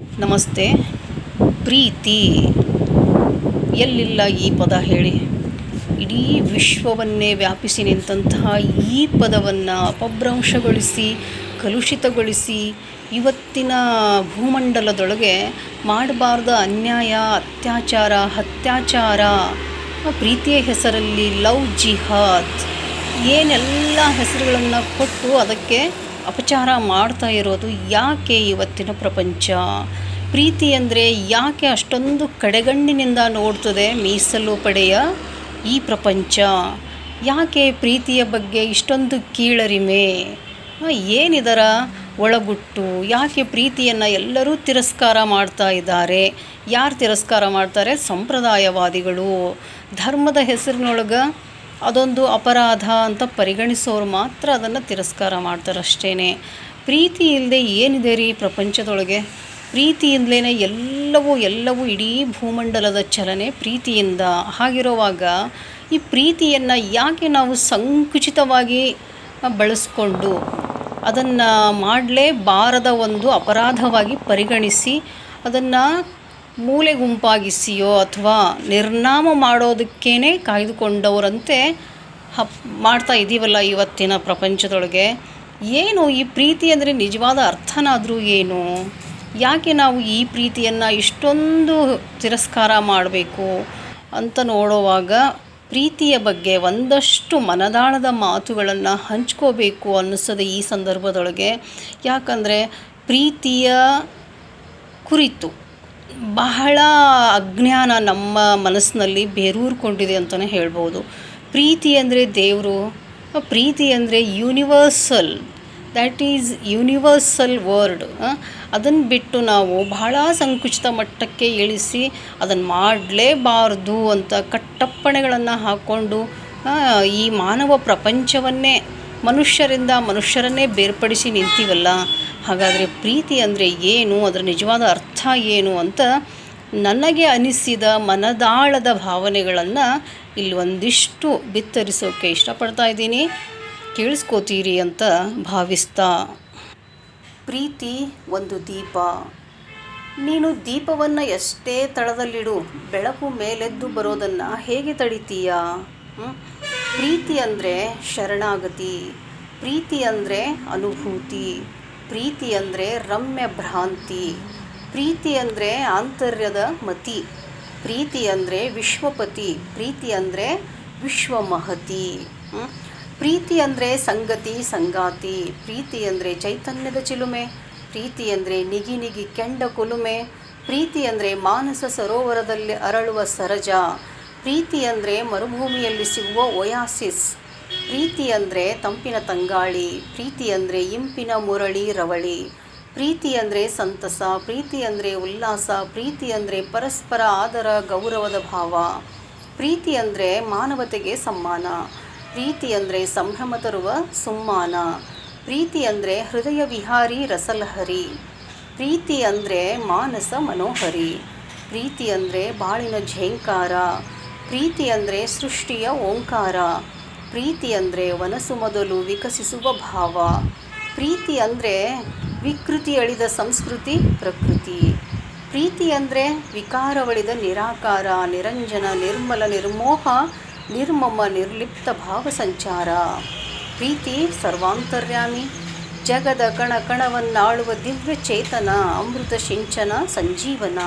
ನಮಸ್ತೆ. ಪ್ರೀತಿ. ಎಲ್ಲಿಲ್ಲ ಈ ಪದ ಹೇಳಿ. ಇಡೀ ವಿಶ್ವವನ್ನೇ ವ್ಯಾಪಿಸಿ ನಿಂತಹ ಈ ಪದವನ್ನು ಅಪಭ್ರಂಶಗೊಳಿಸಿ, ಕಲುಷಿತಗೊಳಿಸಿ ಇವತ್ತಿನ ಭೂಮಂಡಲದೊಳಗೆ ಮಾಡಬಾರ್ದ ಅನ್ಯಾಯ, ಅತ್ಯಾಚಾರ ಅತ್ಯಾಚಾರ ಪ್ರೀತಿಯ ಹೆಸರಲ್ಲಿ ಲವ್ ಜಿಹಾದ್. ಏನೆಲ್ಲ ಹೆಸರುಗಳನ್ನು ಕೊಟ್ಟು ಅದಕ್ಕೆ ಅಪಚಾರ ಮಾಡ್ತಾ ಇರೋದು ಯಾಕೆ ಇವತ್ತಿನ ಪ್ರಪಂಚ? ಪ್ರೀತಿ ಅಂದರೆ ಯಾಕೆ ಅಷ್ಟೊಂದು ಕಡೆಗಣ್ಣಿನಿಂದ ನೋಡ್ತದೆ ಮೀಸಲು ಪಡೆಯ ಈ ಪ್ರಪಂಚ? ಯಾಕೆ ಪ್ರೀತಿಯ ಬಗ್ಗೆ ಇಷ್ಟೊಂದು ಕೀಳರಿಮೆ? ಏನಿದರ ಒಳಗುಟ್ಟು? ಯಾಕೆ ಪ್ರೀತಿಯನ್ನು ಎಲ್ಲರೂ ತಿರಸ್ಕಾರ ಮಾಡ್ತಾ ಇದ್ದಾರೆ? ಯಾರು ತಿರಸ್ಕಾರ ಮಾಡ್ತಾರೆ? ಸಂಪ್ರದಾಯವಾದಿಗಳು. ಧರ್ಮದ ಹೆಸರಿನೊಳಗೆ ಅದೊಂದು ಅಪರಾಧ ಅಂತ ಪರಿಗಣಿಸೋರು ಮಾತ್ರ ಅದನ್ನು ತಿರಸ್ಕಾರ ಮಾಡ್ತಾರೆ ಅಷ್ಟೇ ಪ್ರೀತಿ ಇಲ್ಲದೆ ಏನಿದೆ ರೀ ಪ್ರಪಂಚದೊಳಗೆ? ಪ್ರೀತಿಯಿಂದಲೇ ಎಲ್ಲವೂ ಎಲ್ಲವೂ ಇಡೀ ಭೂಮಂಡಲದ ಚಲನೆ ಪ್ರೀತಿಯಿಂದ. ಹಾಗಿರುವಾಗ ಈ ಪ್ರೀತಿಯನ್ನು ಯಾಕೆ ನಾವು ಸಂಕುಚಿತವಾಗಿ ಬಳಸ್ಕೊಂಡು ಅದನ್ನು ಮಾಡಲೇಬಾರದ ಒಂದು ಅಪರಾಧವಾಗಿ ಪರಿಗಣಿಸಿ ಅದನ್ನು ಮೂಲೆ ಗುಂಪಾಗಿಸಿಯೋ ಅಥವಾ ನಿರ್ನಾಮ ಮಾಡೋದಕ್ಕೇ ಕಾಯ್ದುಕೊಂಡವರಂತೆ ಹಪ್ ಮಾಡ್ತಾ ಇದ್ದೀವಲ್ಲ ಇವತ್ತಿನ ಪ್ರಪಂಚದೊಳಗೆ. ಏನು ಈ ಪ್ರೀತಿ ಅಂದರೆ ನಿಜವಾದ ಅರ್ಥನಾದರೂ ಏನು? ಯಾಕೆ ನಾವು ಈ ಪ್ರೀತಿಯನ್ನು ಇಷ್ಟೊಂದು ತಿರಸ್ಕಾರ ಮಾಡಬೇಕು ಅಂತ ನೋಡುವಾಗ ಪ್ರೀತಿಯ ಬಗ್ಗೆ ಒಂದಷ್ಟು ಮನದಾಳದ ಮಾತುಗಳನ್ನು ಹಂಚ್ಕೋಬೇಕು ಅನ್ನಿಸ್ತದೆ ಈ ಸಂದರ್ಭದೊಳಗೆ. ಯಾಕಂದರೆ ಪ್ರೀತಿಯ ಕುರಿತು ಬಹಳ ಅಜ್ಞಾನ ನಮ್ಮ ಮನಸ್ಸಿನಲ್ಲಿ ಬೇರೂರ್ಕೊಂಡಿದೆ ಅಂತಲೇ ಹೇಳ್ಬೋದು. ಪ್ರೀತಿ ಅಂದರೆ ದೇವರು, ಪ್ರೀತಿ ಅಂದರೆ universal that is universal word ಅದನ್ನು ಬಿಟ್ಟು ನಾವು ಬಹಳ ಸಂಕುಚಿತ ಮಟ್ಟಕ್ಕೆ ಇಳಿಸಿ ಅದನ್ನು ಮಾಡಲೇಬಾರ್ದು ಅಂತ ಕಟ್ಟಪ್ಪಣೆಗಳನ್ನು ಹಾಕ್ಕೊಂಡು ಈ ಮಾನವ ಪ್ರಪಂಚವನ್ನೇ ಮನುಷ್ಯರಿಂದ ಮನುಷ್ಯರನ್ನೇ ಬೇರ್ಪಡಿಸಿ ನಿಂತೀವಲ್ಲ? ಹಾಗಾದರೆ ಪ್ರೀತಿ ಅಂದರೆ ಏನು? ಅದರ ನಿಜವಾದ ಅರ್ಥ ಏನು ಅಂತ ನನಗೆ ಅನಿಸಿದ ಮನದಾಳದ ಭಾವನೆಗಳನ್ನು ಇಲ್ಲಿ ಒಂದಿಷ್ಟು ಬಿತ್ತರಿಸೋಕ್ಕೆ ಇಷ್ಟಪಡ್ತಾ ಇದ್ದೀನಿ. ಕೇಳಿಸ್ಕೋತೀರಿ ಅಂತ ಭಾವಿಸ್ತಾ. ಪ್ರೀತಿ ಒಂದು ದೀಪ. ನೀನು ದೀಪವನ್ನು ಎಷ್ಟೇ ತಳದಲ್ಲಿಡು, ಬೆಳಕು ಮೇಲೆದ್ದು ಬರೋದನ್ನು ಹೇಗೆ ತಡಿತೀಯಾ? ಪ್ರೀತಿ ಅಂದರೆ ಶರಣಾಗತಿ ಪ್ರೀತಿ ಅಂದರೆ ಅನುಭೂತಿ ಪ್ರೀತಿ ಅಂದರೆ ರಮ್ಯ ಭ್ರಾಂತಿ ಪ್ರೀತಿ ಅಂದರೆ ಆಂತರ್ಯದ ಮತಿ ಪ್ರೀತಿ ಅಂದರೆ ವಿಶ್ವಪತಿ ಪ್ರೀತಿ ಅಂದರೆ ವಿಶ್ವಮಹತಿ? ಪ್ರೀತಿ ಅಂದರೆ ಸಂಗತಿ ಸಂಗಾತಿ ಪ್ರೀತಿ ಅಂದರೆ ಚೈತನ್ಯದ ಚಿಲುಮೆ ಪ್ರೀತಿ ಅಂದರೆ ನಿಗಿ ನಿಗಿ ಕೆಂಡ ಕುಲುಮೆ ಪ್ರೀತಿ ಅಂದರೆ ಮಾನಸ ಸರೋವರದಲ್ಲಿ ಅರಳುವ ಸರಜ ಪ್ರೀತಿ ಅಂದರೆ ಮರುಭೂಮಿಯಲ್ಲಿ ಸಿಗುವ ಒಯಾಸಿಸ್ ಪ್ರೀತಿ ಅಂದರೆ ತಂಪಿನ ತಂಗಾಳಿ ಪ್ರೀತಿ ಅಂದರೆ ಇಂಪಿನ ಮುರಳಿ ರವಳಿ ಪ್ರೀತಿ ಅಂದರೆ ಸಂತಸ ಪ್ರೀತಿ ಅಂದರೆ ಉಲ್ಲಾಸ ಪ್ರೀತಿ ಅಂದರೆ ಪರಸ್ಪರ ಆದರ ಗೌರವದ ಭಾವ ಪ್ರೀತಿ ಅಂದರೆ ಮಾನವತೆಗೆ ಸಮ್ಮಾನ ಪ್ರೀತಿ ಅಂದರೆ ಸಂಭ್ರಮ ತರುವ ಸುಮ್ಮಾನ ಪ್ರೀತಿ ಅಂದರೆ ಹೃದಯ ವಿಹಾರಿ ರಸಲಹರಿ ಪ್ರೀತಿ ಅಂದರೆ ಮಾನಸ ಮನೋಹರಿ ಪ್ರೀತಿ ಅಂದರೆ ಬಾಳಿನ ಝೇಂಕಾರ ಪ್ರೀತಿ ಅಂದರೆ ಸೃಷ್ಟಿಯ ಓಂಕಾರ. ಪ್ರೀತಿ ಅಂದರೆ ವನಸು ಮೊದಲು ವಿಕಸಿಸುವ ಭಾವ. ಪ್ರೀತಿ ಅಂದರೆ ವಿಕೃತಿ ಅಳಿದ ಸಂಸ್ಕೃತಿ, ಪ್ರಕೃತಿ. ಪ್ರೀತಿ ಅಂದರೆ ವಿಕಾರವಳಿದ ನಿರಾಕಾರ, ನಿರಂಜನ, ನಿರ್ಮಲ, ನಿರ್ಮೋಹ, ನಿರ್ಮಮ, ನಿರ್ಲಿಪ್ತ ಭಾವ ಸಂಚಾರ. ಪ್ರೀತಿ ಸರ್ವಾಂತರ್ಯಾಮಿ. ಜಗದ ಕಣ ಕಣವನ್ನಾಳುವ ದಿವ್ಯ ಚೇತನ, ಅಮೃತ ಸಿಂಚನ, ಸಂಜೀವನ.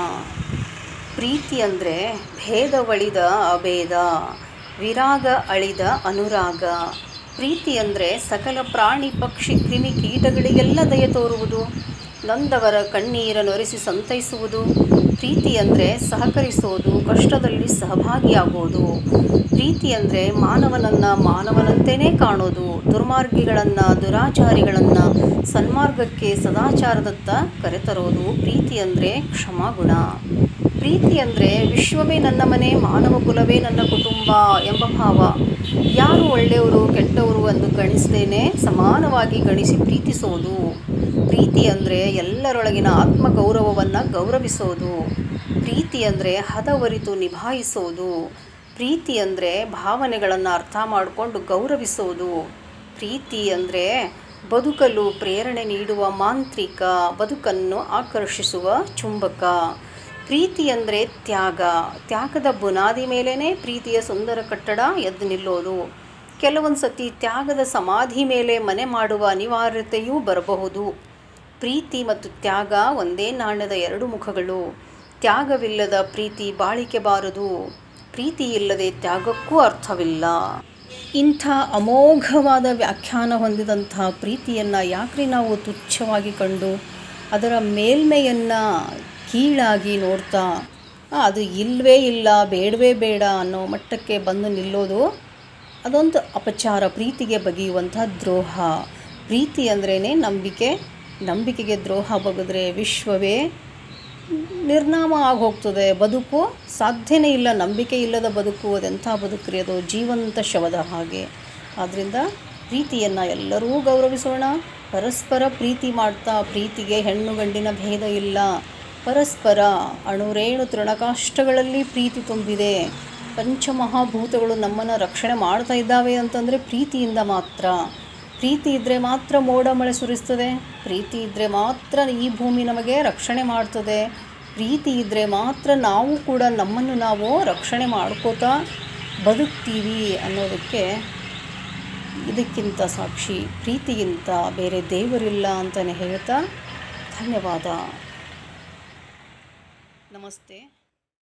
ಪ್ರೀತಿ ಅಂದರೆ ಭೇದವಳಿದ ಅಭೇದ, ವಿರಾಗ ಅಳಿದ ಅನುರಾಗ. ಪ್ರೀತಿ ಅಂದರೆ ಸಕಲ ಪ್ರಾಣಿ, ಪಕ್ಷಿ, ಕ್ರಿಮಿ ಕೀಟಗಳಿಗೆಲ್ಲ ದಯ ತೋರುವುದು. ನೊಂದವರ ಕಣ್ಣೀರನ್ನೊರೆಸಿ ಸಂತೈಸುವುದು. ಪ್ರೀತಿ ಅಂದರೆ ಸಹಕರಿಸೋದು, ಕಷ್ಟದಲ್ಲಿ ಸಹಭಾಗಿಯಾಗೋದು. ಪ್ರೀತಿ ಅಂದರೆ ಮಾನವನನ್ನು ಮಾನವನಂತೆಯೇ ಕಾಣೋದು, ದುರ್ಮಾರ್ಗಿಗಳನ್ನು, ದುರಾಚಾರಿಗಳನ್ನು ಸನ್ಮಾರ್ಗಕ್ಕೆ ಸದಾಚಾರದತ್ತ ಕರೆತರೋದು. ಪ್ರೀತಿ ಅಂದರೆ ಕ್ಷಮಾಗುಣ. ಪ್ರೀತಿ ಅಂದರೆ ವಿಶ್ವವೇ ನನ್ನ ಮನೆ, ಮಾನವ ಕುಲವೇ ನನ್ನ ಕುಟುಂಬ ಎಂಬ ಭಾವ. ಯಾರು ಒಳ್ಳೆಯವರು, ಕೆಟ್ಟವರು ಎಂದು ಗಣಿಸದೇನೆ ಸಮಾನವಾಗಿ ಗಣಿಸಿ ಪ್ರೀತಿಸೋದು. ಪ್ರೀತಿ ಅಂದರೆ ಎಲ್ಲರೊಳಗಿನ ಆತ್ಮಗೌರವವನ್ನು ಗೌರವಿಸೋದು. ಪ್ರೀತಿ ಅಂದರೆ ಹದವರಿತು ನಿಭಾಯಿಸೋದು. ಪ್ರೀತಿ ಅಂದರೆ ಭಾವನೆಗಳನ್ನು ಅರ್ಥ ಮಾಡಿಕೊಂಡು ಗೌರವಿಸೋದು. ಪ್ರೀತಿ ಅಂದರೆ ಬದುಕಲು ಪ್ರೇರಣೆ ನೀಡುವ ಮಾಂತ್ರಿಕ, ಬದುಕನ್ನು ಆಕರ್ಷಿಸುವ ಚುಂಬಕ. ಪ್ರೀತಿ ಅಂದರೆ ತ್ಯಾಗ. ತ್ಯಾಗದ ಬುನಾದಿ ಮೇಲೇ ಪ್ರೀತಿಯ ಸುಂದರ ಕಟ್ಟಡ ಎದ್ದು ನಿಲ್ಲೋದು. ಕೆಲವೊಂದು ಸತಿ ತ್ಯಾಗದ ಸಮಾಧಿ ಮೇಲೆ ಮನೆ ಮಾಡುವ ಅನಿವಾರ್ಯತೆಯೂ ಬರಬಹುದು. ಪ್ರೀತಿ ಮತ್ತು ತ್ಯಾಗ ಒಂದೇ ನಾಣ್ಯದ ಎರಡು ಮುಖಗಳು. ತ್ಯಾಗವಿಲ್ಲದ ಪ್ರೀತಿ ಬಾಳಿಕೆ ಬಾರದು. ಪ್ರೀತಿ ಇಲ್ಲದೆ ತ್ಯಾಗಕ್ಕೂ ಅರ್ಥವಿಲ್ಲ. ಇಂಥ ಅಮೋಘವಾದ ವ್ಯಾಖ್ಯಾನ ಹೊಂದಿದಂಥ ಪ್ರೀತಿಯನ್ನು ಯಾಕ್ರಿ ನಾವು ತುಚ್ಛವಾಗಿ ಕಂಡು ಅದರ ಮೇಲ್ಮೆಯನ್ನು ಕೀಳಾಗಿ ನೋಡ್ತಾ ಅದು ಇಲ್ಲವೇ ಇಲ್ಲ, ಬೇಡವೇ ಬೇಡ ಅನ್ನೋ ಮಟ್ಟಕ್ಕೆ ಬಂದು ನಿಲ್ಲೋದು ಅದೊಂದು ಅಪಚಾರ, ಪ್ರೀತಿಗೆ ಬಗೆಯುವಂಥ ದ್ರೋಹ. ಪ್ರೀತಿ ಅಂದ್ರೇ ನಂಬಿಕೆ, ನಂಬಿಕೆಗೆ ದ್ರೋಹ ಬಗೆದ್ರೆ ವಿಶ್ವವೇ ನಿರ್ನಾಮ ಆಗೋಗ್ತದೆ ಬದುಕು ಸಾಧ್ಯನೇ ಇಲ್ಲ, ನಂಬಿಕೆ ಇಲ್ಲದ ಬದುಕು, ಅದೆಂಥ ಬದುಕ್ರಿ ಅದು? ಜೀವಂತ ಶವದ ಹಾಗೆ. ಆದ್ದರಿಂದ ಪ್ರೀತಿಯನ್ನು ಎಲ್ಲರೂ ಗೌರವಿಸೋಣ. ಪರಸ್ಪರ ಪ್ರೀತಿ ಮಾಡ್ತಾ, ಪ್ರೀತಿಗೆ ಹೆಣ್ಣು ಗಂಡಿನ ಭೇದ ಇಲ್ಲ. ಪರಸ್ಪರ ಅಣುರೇಣು ತೃಣಕಾಷ್ಟಗಳಲ್ಲಿ ಪ್ರೀತಿ ತುಂಬಿದೆ. ಪಂಚಮಹಾಭೂತಗಳು ನಮ್ಮನ್ನು ರಕ್ಷಣೆ ಮಾಡ್ತಾ ಇದ್ದಾವೆ ಅಂತಂದರೆ ಪ್ರೀತಿಯಿಂದ ಮಾತ್ರ. ಪ್ರೀತಿ ಇದ್ದರೆ ಮಾತ್ರ ಮೋಡ ಮಳೆ ಸುರಿಸ್ತದೆ. ಪ್ರೀತಿ ಇದ್ದರೆ ಮಾತ್ರ ಈ ಭೂಮಿ ನಮಗೆ ರಕ್ಷಣೆ ಮಾಡ್ತದೆ. ಪ್ರೀತಿ ಇದ್ದರೆ ಮಾತ್ರ ನಾವು ಕೂಡ ನಮ್ಮನ್ನು ನಾವು ರಕ್ಷಣೆ ಮಾಡ್ಕೋತಾ ಬದುಕ್ತೀವಿ ಅನ್ನೋದಕ್ಕೆ ಇದಕ್ಕಿಂತ ಸಾಕ್ಷಿ, ಪ್ರೀತಿಗಿಂತ ಬೇರೆ ದೇವರಿಲ್ಲ ಅಂತಲೇ ಹೇಳ್ತಾ ಧನ್ಯವಾದ. ನಮಸ್ತೆ.